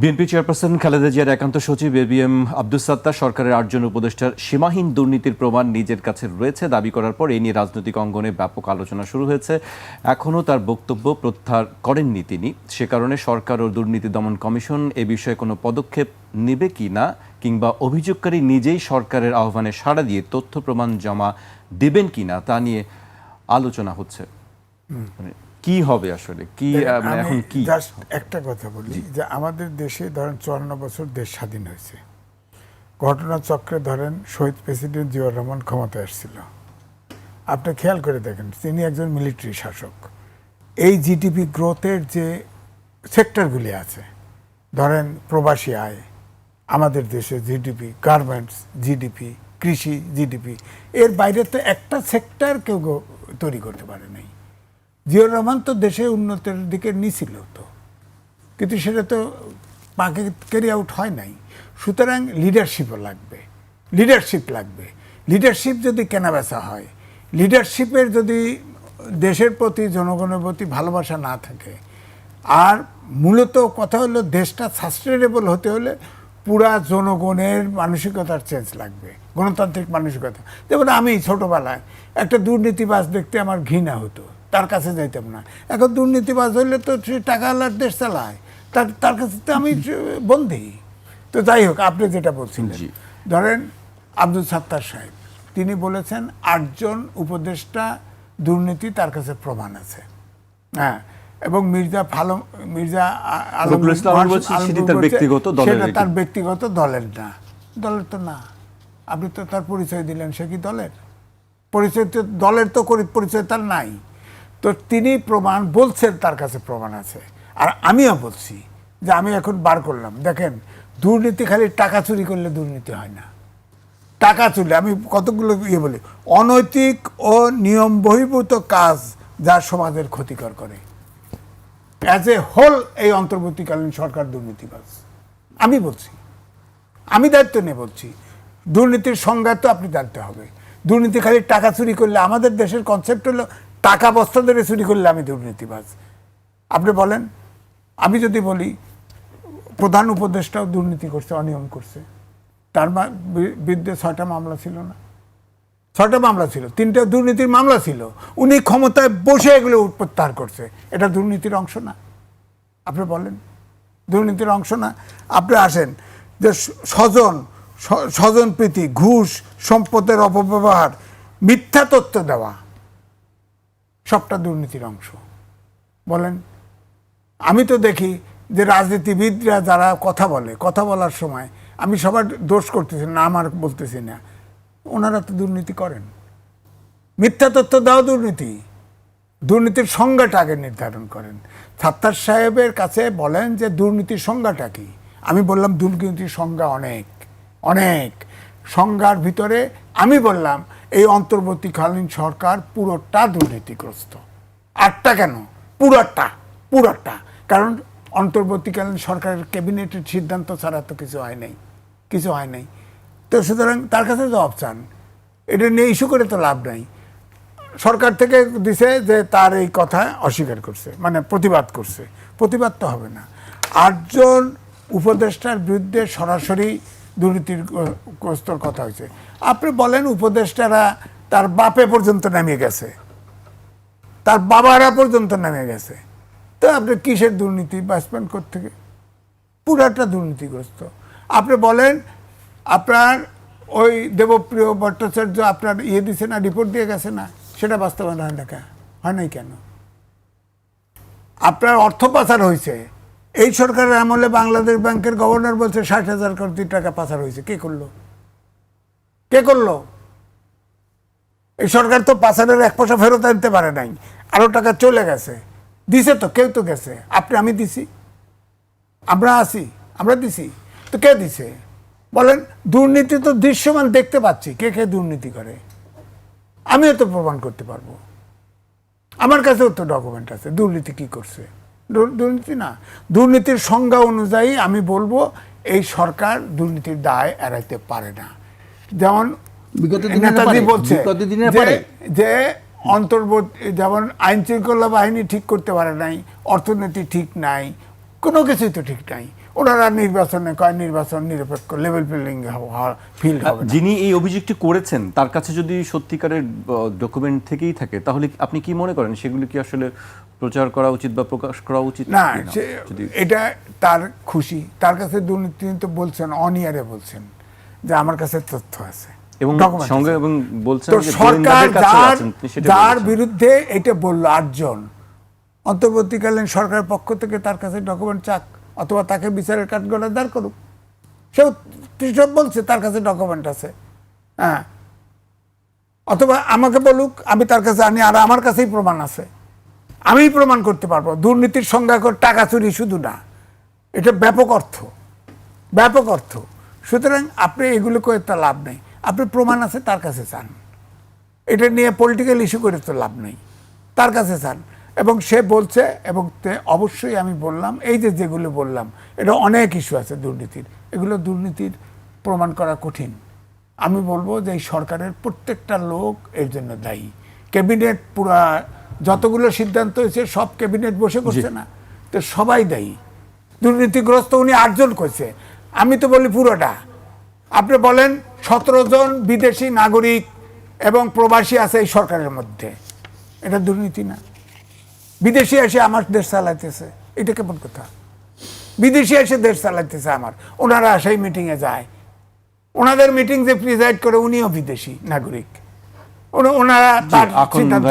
BNP chairperson Khaleda জিয়ার একান্ত সচিব এবিএম আব্দুস সাত্তার সরকারের আটজন উপদেষ্টার সীমাহীন দুর্নীতির প্রমাণ নিজের কাছে রয়েছে। দাবি করার পর এই নিয়ে রাজনৈতিক অঙ্গনে ব্যাপক আলোচনা শুরু হয়েছে। এখনও তার বক্তব্য প্রত্যাহার করেননি তিনি। সে কারণে সরকার ও দুর্নীতি দমন কমিশন এ বিষয়ে কোনো পদক্ষেপ নেবে কি না কিংবা অভিযোগকারী নিজেই সরকারের আহ্বানে সাড়া দিয়ে তথ্য প্রমাণ জমা দেবেন কিনা তা নিয়ে আলোচনা হচ্ছে। কি হবে আসলে? কি মানে এখন কি? জাস্ট একটা কথা বলি যে আমাদের দেশে ধরেন চুয়ান্ন বছর দেশ স্বাধীন হয়েছে। ঘটনাচক্রে ধরেন শহীদ প্রেসিডেন্ট জিয়াউর রহমান ক্ষমতায় এসেছিল আপনি খেয়াল করে দেখেন তিনি একজন মিলিটারি শাসক। এই জিডিপি গ্রোথের যে সেক্টরগুলি আছে ধরেন প্রবাসী আয় আমাদের দেশে জিডিপি গার্মেন্টস জিডিপি কৃষি জিডিপি এর বাইরে তো একটা সেক্টর কেউ তৈরি করতে পারে নাই। জিয়াউর রহমান তো দেশে উন্নতির দিকে নিছিল তো। কিন্তু সেটা তো পাকে ক্যারি আউট হয় নাই। সুতরাং লিডারশিপও লাগবে। লিডারশিপ লাগবে। লিডারশিপ যদি কেনাবেচা হয় লিডারশিপের যদি দেশের প্রতি, জনগণের প্রতি ভালোবাসা না থাকে, আর মূলত কথা হলো দেশটা সাস্টেনেবল হতে হলে পুরা জনগণের মানসিকতার চেঞ্জ লাগবে, গণতান্ত্রিক মানসিকতা। যেমন আমি ছোটোবেলায় একটা দুর্নীতিবাজ দেখতে আমার ঘৃণা হতো। তার কাছে যাইতাম না। এখন দুর্নীতিবাজ হইলে তো সে টাকা আলার দেশ চালায়। তার তার কাছে তো আমি বন্দি। তো যাই হোক আপনি যেটা বলছিলেন। ধরেন আব্দুল সাত্তার সাহেব তিনি বলেছেন আটজন উপদেষ্টা দুর্নীতি তার কাছে প্রমাণ আছে। হ্যাঁ এবং মির্জা ফালো মির্জা সেটি তার ব্যক্তিগত দলের সেটা তার ব্যক্তিগত দলের না। দলের তো না। আপনি তো তার পরিচয় দিলেন সে কি দলের? পরিচয় তো দলের তো করি- পরিচয় তার নাই। তো তিনি প্রমাণ বলছেন, তার কাছে প্রমাণ আছে। আর আমিও বলছি যে আমি এখন বার করলাম। দেখেন, দুর্নীতি খালি টাকা চুরি করলে দুর্নীতি হয় না। টাকা চুরি, আমি কতগুলো ইয়ে বলি, অনৈতিক ও নিয়ম বহির্ভূত কাজ যা সমাজের ক্ষতিকর করে। অ্যাজ এ হোল এই অন্তর্বর্তীকালীন সরকার দুর্নীতিবাজ। আমি বলছি। আমি দায়িত্ব নিয়ে বলছি। দুর্নীতির সংজ্ঞা তো আপনি জানতে হবে। দুর্নীতি খালি টাকা চুরি করলে আমাদের দেশের কনসেপ্ট হলো টাকা বস্তা ধরে চুরি করলে আমি দুর্নীতিবাজ। আপনি বলেন, আমি যদি বলি, প্রধান উপদেষ্টাও দুর্নীতি করছে, অনিয়ম করছে। তার বিরুদ্ধে ছয়টা মামলা ছিল না। ছয়টা মামলা ছিল, তিনটা দুর্নীতির মামলা ছিল। উনি ক্ষমতায় বসে এগুলো প্রত্যাহার করছে। এটা দুর্নীতির অংশ না। আপনি বলেন, দুর্নীতির অংশ না। আপনি আসেন, যে স্বজন, স- স্বজন প্রীতি, ঘুষ, সম্পদের অপব্যবহার, মিথ্যা তথ্য দেওয়া সবটা দুর্নীতির অংশ। বলেন? আমি তো দেখি যে রাজনীতিবিদরা যারা কথা বলে, কথা বলার সময় আমি সবার দোষ করতেছি না আমার বলতেছি না। ওনারা তো দুর্নীতি করেন। মিথ্যা তথ্য দাও দুর্নীতি। দুর্নীতির সংজ্ঞাটা আগে নির্ধারণ করেন। সাত্তার সাহেবের কাছে বলেন যে দুর্নীতির সংজ্ঞাটা কি? আমি বললাম, দুর্নীতির সংজ্ঞা অনেক অনেক। সংজ্ঞার ভিতরে আমি বললাম এই অন্তর্বর্তীকালীন সরকার পুরোটা দুর্নীতিগ্রস্ত। আটটা কেন? পুরোটা পুরোটা। কারণ অন্তর্বর্তীকালীন সরকারের ক্যাবিনেটের সিদ্ধান্ত ছাড়া তো কিছু হয় নাই, কিছু হয় নাই। তো সুতরাং তার কাছে জবাব চান। এটা নিয়ে ইস্যু করে তো লাভ নাই। সরকার থেকে দিছে যে তার এই কথা অস্বীকার করছে মানে প্রতিবাদ করছে। প্রতিবাদ তো হবে না। আটজন উপদেষ্টার বিরুদ্ধে সরাসরি দুর্নীতির গ্রস্তর কথা হয়েছে। আপনি বলেন উপদেষ্টারা তার বাপে পর্যন্ত নামিয়ে গেছে। তার বাবারা পর্যন্ত নেমে গেছে। তো আপনি কিসের দুর্নীতি? বাঁচবেন থেকে পুরাটা দুর্নীতিগ্রস্ত। আপনি বলেন আপনার ওই দেবপ্রিয় ভট্টাচার্য আপনার ইয়ে দিছে না রিপোর্ট দিয়ে গেছে না, সেটা বাস্তবায়ন হয় না হয় নাই কেন? আপনার অর্থ পাচার হয়েছে। এই সরকারের আমলে বাংলাদেশ ব্যাংকের গভর্নর বলছে ষাট হাজার কোটি টাকা পাচার হয়েছে। কে করল? কে করল? এই সরকার তো পাচারের এক পয়সা ফেরত আনতে পারে নাই। আরও টাকা চলে গেছে। দিছে তো, কেউ তো গেছে। আপনি, আমি দিছি। আমরা আছি, আমরা দিছি। তো কে দিছে? বলেন, দুর্নীতি তো দৃশ্যমান দেখতে পাচ্ছি। কে কে দুর্নীতি করে? আমিও তো প্রমাণ করতে পারব। আমার কাছেও তো ডকুমেন্ট আছে। দুর্নীতি কি করছে? দুর্নীতি না। দুর্নীতির সংজ্ঞা অনুযায়ী আমি বলব এই সরকার দুর্নীতির দায় এড়াইতে পারে না। যেমন নেতাজি বলছে যে- অন্তর্বর্তী যেমন আইন শৃঙ্খলা বাহিনী ঠিক করতে পারে নাই অর্থনীতি ঠিক নাই কোনো কিছুই তো ঠিক নাই। ওনারা নির্বাচনে কয় নির্বাচন নিরপেক্ষ লেভেল ফিল্ডিং ফিল্ড হবে যিনি এই অভিযোগটি করেছেন তার কাছে যদি সত্যিকারের ডকুমেন্ট থেকেই থাকে তাহলে আপনি কি মনে করেন? সেগুলো কি আসলে প্রচার করা উচিত বা প্রকাশ করা উচিত না এটা তার খুশি। তার কাছে দুর্নীতি তো বলছেন অনিয়ারে বলছেন যে আমার কাছে তথ্য আছে এবং সঙ্গে এবং বলছেন যে সরকার যার বিরুদ্ধে এটা বলল আটজন অন্তর্বর্তীকালীন সরকারের পক্ষ থেকে তার কাছে ডকুমেন্ট চাক। অথবা তাকে বিচারের কাঠগড়ায় দাঁড় করুক। সেও সব বলছে, তার কাছে ডকুমেন্ট আছে। হ্যাঁ। অথবা আমাকে বলুক, আমি তার কাছে আনি আর আমার কাছেই প্রমাণ আছে। আমি প্রমাণ করতে পারব। দুর্নীতির সংজ্ঞা করে, টাকা চুরি শুধু না। এটা ব্যাপক অর্থ। ব্যাপক অর্থ। সুতরাং আপনি এগুলো করে তো লাভ নেই। আপনি প্রমাণ আছে, তার কাছে চান। এটা নিয়ে পলিটিক্যাল ইস্যু করে তো লাভ নেই। তার কাছে চান। এবং সে বলছে এবং তে- অবশ্যই আমি বললাম এই যে যেগুলো বললাম এটা অনেক ইস্যু আছে দুর্নীতির। এগুলো দুর্নীতির প্রমাণ করা কঠিন। আমি বলব যে এই সরকারের প্রত্যেকটা লোক এর জন্য দায়ী। ক্যাবিনেট পুরা যতগুলো সিদ্ধান্ত হয়েছে সব ক্যাবিনেট বসে করছে না। তো সবাই দায়ী। দুর্নীতিগ্রস্ত উনি আটজন করছে। আমি তো বলি পুরোটা। আপনি বলেন সতেরো জন বিদেশি নাগরিক এবং প্রবাসী আছে এই সরকারের মধ্যে। এটা দুর্নীতি না। বিদেশি এসে আমার দেশ চালাইতেছে। এটা কেমন কথা? বিদেশি এসে দেশ চালাইতেছে আমার। ওনারা সেই মিটিংয়ে যায়। ওনাদের মিটিং যে প্রিজাইড করে উনিও বিদেশি নাগরিক। ওনারা তার সিদ্ধান্ত